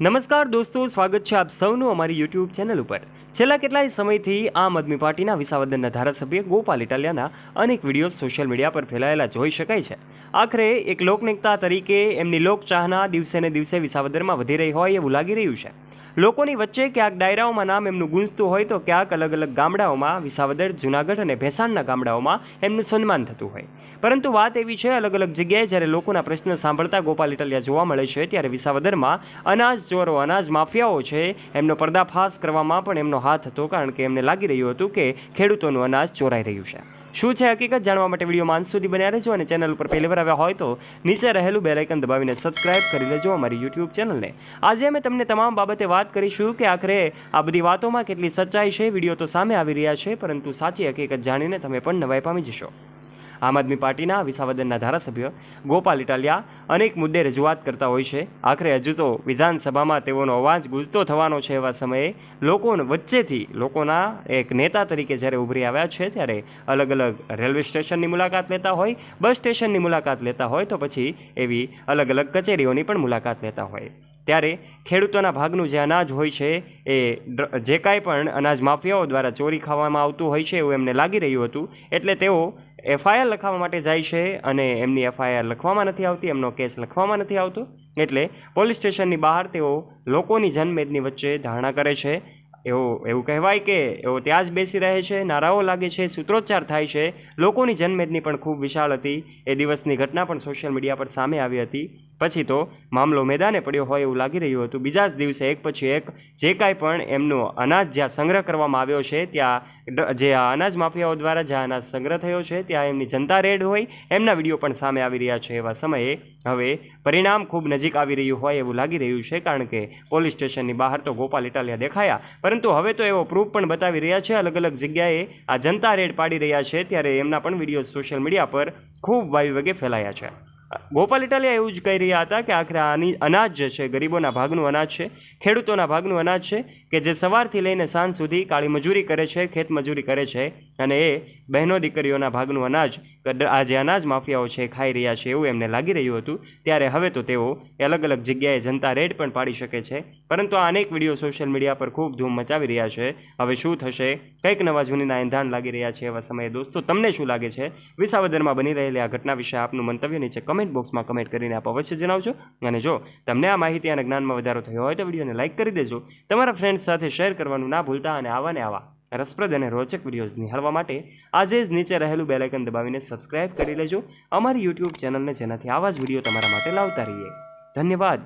નમસ્કાર દોસ્તો, સ્વાગત છે આપ સૌનું અમારી યુટ્યુબ ચેનલ ઉપર. છેલ્લા કેટલાય સમયથી આમ આદમી પાર્ટીના વિસાવદનના ધારાસભ્ય ગોપાલ ઇટાલિયાના અનેક વીડિયો સોશિયલ મીડિયા પર ફેલાયેલા જોઈ શકાય છે. આખરે એક લોકનેતા તરીકે એમની લોકચાહના દિવસે ને દિવસે વિસાવદરમાં વધી રહી હોય એવું લાગી રહ્યું છે. લોકોની વચ્ચે ક્યાંક ડાયરાઓમાં નામ એમનું ગુંજતું હોય તો ક્યાંક અલગ અલગ ગામડાઓમાં વિસાવદર, જુનાગઢ અને ભેસાણના ગામડાઓમાં એમનું સન્માન થતું હોય. પરંતુ વાત એવી છે, અલગ અલગ જગ્યાએ જ્યારે લોકોના પ્રશ્ન સાંભળતા ગોપાલ ઇટલિયા જોવા મળે છે, ત્યારે વિસાવદરમાં અનાજ ચોરો, અનાજ માફિયાઓ છે, એમનો પર્દાફાશ કરવામાં પણ એમનો હાથ હતો, કારણ કે એમને લાગી રહ્યું હતું કે ખેડૂતોનું અનાજ ચોરાઈ રહ્યું છે. શું છે હકીકત? જાણવા માટે વીડિયો અંત સુધી બન્યા રહેજો અને ચેનલ ઉપર પહેલીવાર આવ્યા હોય તો નીચે રહેલું બેલાઇકન દબાવીને સબસ્ક્રાઇબ કરી લેજો અમારી યુટ્યુબ ચેનલને આજે અમે તમને તમામ બાબતે વાત કરીશું કે આખરે આ બધી વાતોમાં કેટલી સચ્ચાઈ છે, વીડિયો તો સામે આવી રહ્યા છે, પરંતુ સાચી હકીકત જાણીને તમે પણ નવાઈ પામી જશો. આમ આદમી પાર્ટીના વિસાવદનના ધારાસભ્ય ગોપાલ ઇટાલિયા અનેક મુદ્દે રજૂઆત કરતા હોય છે. આખરે હજુ તો વિધાનસભામાં તેઓનો અવાજ ગુંજતો થવાનો છે એવા સમયે લોકો વચ્ચેથી લોકોના એક નેતા તરીકે જ્યારે ઉભરી આવ્યા છે ત્યારે અલગ અલગ રેલવે સ્ટેશનની મુલાકાત લેતા હોય, બસ સ્ટેશનની મુલાકાત લેતા હોય તો પછી એવી અલગ અલગ કચેરીઓની પણ મુલાકાત લેતા હોય. ત્યારે ખેડૂતોના ભાગનું જે અનાજ હોય છે એ જે કાંઈ પણ અનાજ માફિયાઓ દ્વારા ચોરી ખાવામાં આવતું હોય છે એવું એમને લાગી રહ્યું હતું, એટલે તેઓ એફઆઈઆર લખાવવા માટે જાય છે અને એમની એફઆઈઆર લખવામાં નથી આવતી, એમનો કેસ લખવામાં નથી આવતો. એટલે પોલીસ સ્ટેશનની બહાર તેઓ લોકોની જનમેદની વચ્ચે ધારણા કરે છે. એવો, એવું કહેવાય કે એઓ ત્યાં જ બેસી રહે છે, નારાઓ લાગે છે, સૂત્રોચ્ચાર થાય છે. લોકોની જનમેદની પણ ખૂબ વિશાળ હતી. એ દિવસની ઘટના પણ સોશિયલ મીડિયા પર સામે આવી હતી. પછી તો મામલો મેદાને પડ્યો હોય એવું લાગી રહ્યું હતું. બીજા જ દિવસે એક પછી એક જે કાંઈ પણ એમનો અનાજ જ્યાં સંગ્રહ કરવામાં આવ્યો છે, ત્યાં જે આ અનાજ માફિયાઓ દ્વારા જ્યાં અનાજ સંગ્રહ થયો છે, ત્યાં એમની જનતા રેડ હોય, એમના વીડિયો પણ સામે આવી રહ્યા છે એવા સમયે હવે પરિણામ ખૂબ નજીક આવી રહ્યું હોય એવું લાગી રહ્યું છે, કારણ કે પોલીસ સ્ટેશનની બહાર તો ગોપાલ ઇટાલિયા દેખાયા. પરંતુ હવે તો એવો પ્રૂફ પણ બતાવી રહ્યા છે અલગ અલગ જગ્યાએ આ જનતા રેડ પાડી રહ્યા છે, ત્યારે એમના પણ વીડિયો સોશિયલ મીડિયા પર ખૂબ વાયુ વેગે ફેલાયા છે. ગોપાલ ઇટાલિયા એવું જ કહી રહ્યા હતા કે આખરે આની અનાજ જે છે, ગરીબોના ભાગનું અનાજ છે, ખેડૂતોના ભાગનું અનાજ છે, કે જે સવારથી લઈને સાંજ સુધી કાળી મજૂરી કરે છે, ખેત મજૂરી કરે છે અને એ બહેનો દીકરીઓના ભાગનું અનાજ આ જે અનાજ માફિયાઓ છે ખાઈ રહ્યા છે એવું એમને લાગી રહ્યું હતું. ત્યારે હવે તો તેઓ અલગ અલગ જગ્યાએ જનતા રેડ પણ પાડી શકે છે. પરંતુ આ અનેક વીડિયો સોશિયલ મીડિયા પર ખૂબ ધૂમ મચાવી રહ્યા છે. હવે શું થશે? કંઈક નવા જૂનીના એંધાણ લાગી રહ્યા છે એવા સમયે. દોસ્તો, તમને શું લાગે છે? વિસાવદરમાં બની રહેલી આ ઘટના વિશે આપનું મંતવ્ય નીચે કમેન્ટ બોક્સમાં કમેન્ટ કરીને આપ અવશ્ય જણાવજો. અને જો તમને આ માહિતી અને જ્ઞાનમાં વધારો થયો હોય તો વિડીયોને લાઇક કરી દેજો. તમારા ફ્રેન્ડ્સ સાથે શેર કરવાનું ના ભૂલતા અને આવા ને આવા રસપ્રદ અને રોચક વિડીયોઝ નિહાળવા માટે આજે જ નીચે રહેલું બેલાઇકન દબાવીને સબસ્ક્રાઇબ કરી લેજો. અમારી યુટ્યુબ ચેનલને જેનાથી આવા જ વીડિયો તમારા માટે લાવતા રહીએ. ધન્યવાદ.